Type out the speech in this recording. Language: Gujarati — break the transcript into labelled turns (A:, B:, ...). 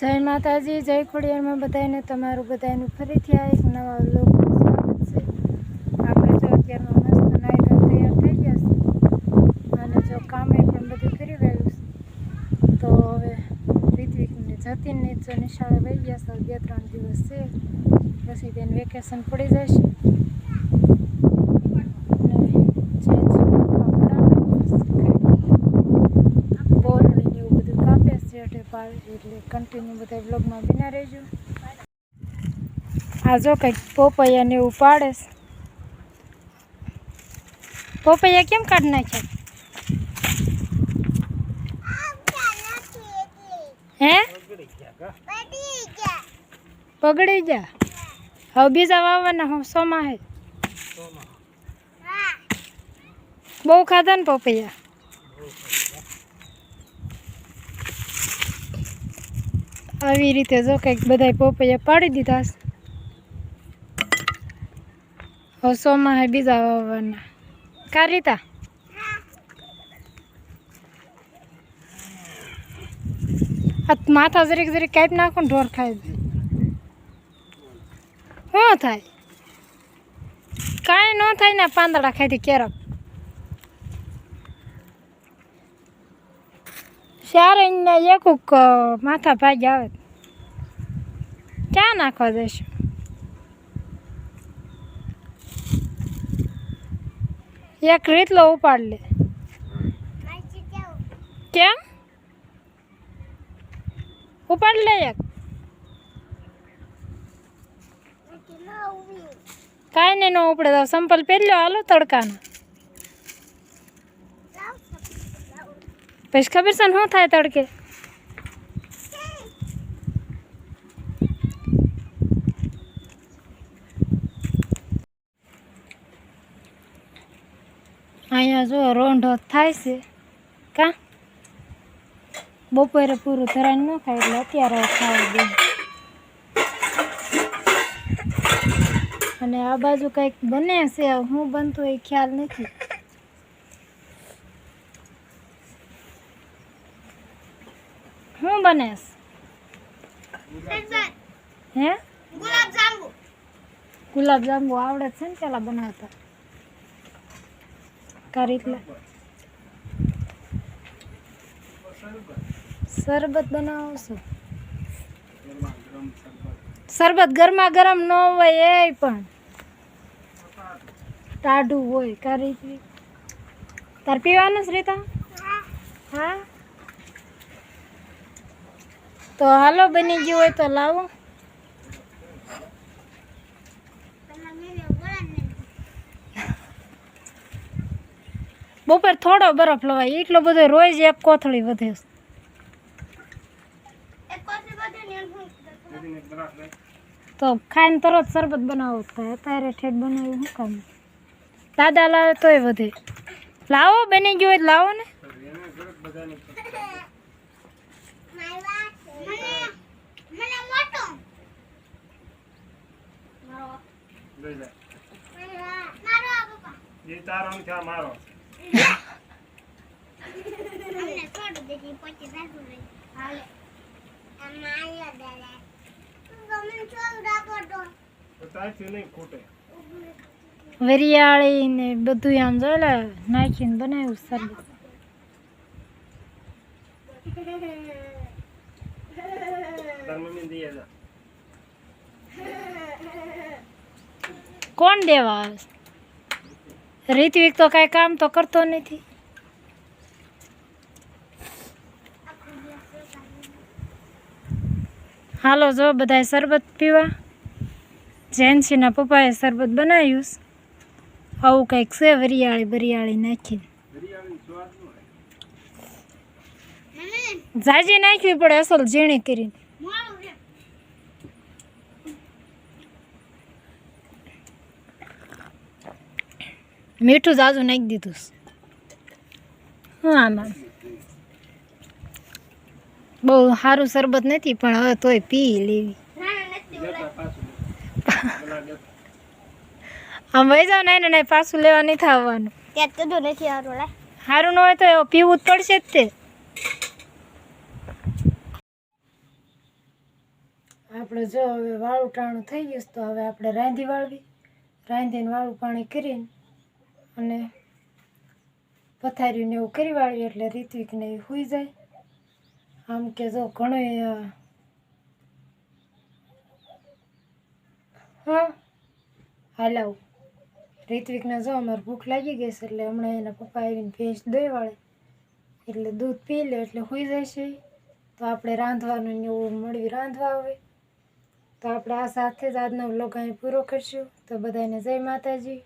A: જય માતાજી, જય ખોડિયારમાં બધાને, તમારું બધાનું ફરીથી આ એક નવા લોકો સ્વાગત છે. આપણે જો અત્યારમાં મસ્ત નાઈ ધોઈ તૈયાર થઈ ગયા છે અને જો કામે પણ બધું કરી રહ્યું છે. તો હવે રિત્વિકને જતીનને જો નિશાળે વહી ગયા છે બે ત્રણ દિવસ છે. પછી તેને વેકેશન પડી જશે અને બોરડી ને એવું બધું કાપે છે એટલે પાડે એટલે કન્ટિન્યુ બધા બ્લોગમાં બિના રહેજો. આ જો કંઈક પોપૈયા ને એવું પાડે પોપૈયા કેમ કાઢી નાખ્યા? હે? પગડી જા હવે બીજા વાવવાના હું સોમાં હે. બહુ ખાધા ને પપૈયા? આવી રીતે જો કંઈક બધા પોપૈયા પાડી દીધા છે. સોમાં હે બીજા વાવવાના. કા રીતા? માથા જરીક જરીક કાપ નાખો ને ઢોર ખાઈ દે શું થાય? કાંઈ ન થાય ને પાંદડા ખાઈથી કેરક એને એકુક માથા ભાગ આવે. ક્યાં નાખવા દેશું એક રીતલો ઉપાડ લે. કેમ? ઉપાડ લે એક. કાંઈ નહીં, ન ઉપડે. તો સંપલ પહેર્યો, હાલો તડકાનો. પછી ખબર છે શું થાય તડકે? અહીંયા જો રોંઢો થાય છે. કા? બપોરે પૂરું ધરાઈને ન ખાય એટલે અત્યારે ખાવા દે. અને આ બાજુ કંઈક બને છે, હું બનતું એ ખ્યાલ નથી. શું બનેશ? હે? ગુલાબ જાંબુ આવડે છે ને પેલા બનાવતા. કરી રીતના? શરબત બનાવો છો શરબત ગરમા ગરમ ન હોય એ પણ. ટાઢું હોય કરી તાર પીવાનું જ રીતા? હા? તો હાલો બની ગયું હોય તો લાવો. બપોર થોડો બરફ લવાય, એટલો બધો રોજ એક કોથળી વધે. તો ખાઈને તરત શરબત બનાવો. થાય અત્યારે ઠેઠ બનાવ્યું શું કામ? દાદા લાવે તોય વધે. લાવો, બની ગયું હોય લાવો ને.
B: એ તારો ને ત્યાં મારો. તો. તારથી નહીં ખૂટે.
A: વરિયાળી ને બધું આમ જોયેલા નાખીને બનાવ્યું શરબત
B: તાર મમ્મી દઈએ
A: કોણ દેવા આવે? રિત્વિક તો કાંઈ કામ તો કરતો નથી. હાલો જો બધાય શરબત પીવા. જેન્સીના પપ્પાએ શરબત બનાવ્યું આવું કંઈક છે વરિયાળી બરિયાળી નાખીને. જાજી નાખવી પડે અસલ ઝીણી કરીને. મીઠું જાજુ નાખી દીધું હા આમાં બહુ સારું શરબત નથી પણ હવે તોય પી લેવી. આમ વહી જાવ ને ને પાછું લેવા નહીં થવાનું
C: ત્યાં કીધું નથી સારું લે.
A: સારું ન હોય તો પીવું જ પડશે જ તે. આપણે જો હવે વાળું ટાણું થઈ ગયું છે તો હવે આપણે રાંધી વાળવી. રાંધીને વાળું પાણી કરીને અને પથારીને એવું કરી વાળવી એટલે ઋત્વિકને એ સૂઈ જાય. આમ કે જો ઘણો હા, હાલાવ. ઋત્વિકને જો અમારે ભૂખ લાગી ગઈ છે એટલે હમણાં એના પપ્પા આવીને ભેંસ દોઈ વાળે. એટલે દૂધ પી લે એટલે સૂઈ જાય છે તો આપણે રાંધવાનું એવું મળવી રાંધવા આવે. તો આપણે આ સાથે જ આજનો વ્લોગ અહીં પૂરો કરશું. તો બધાને જય માતાજી.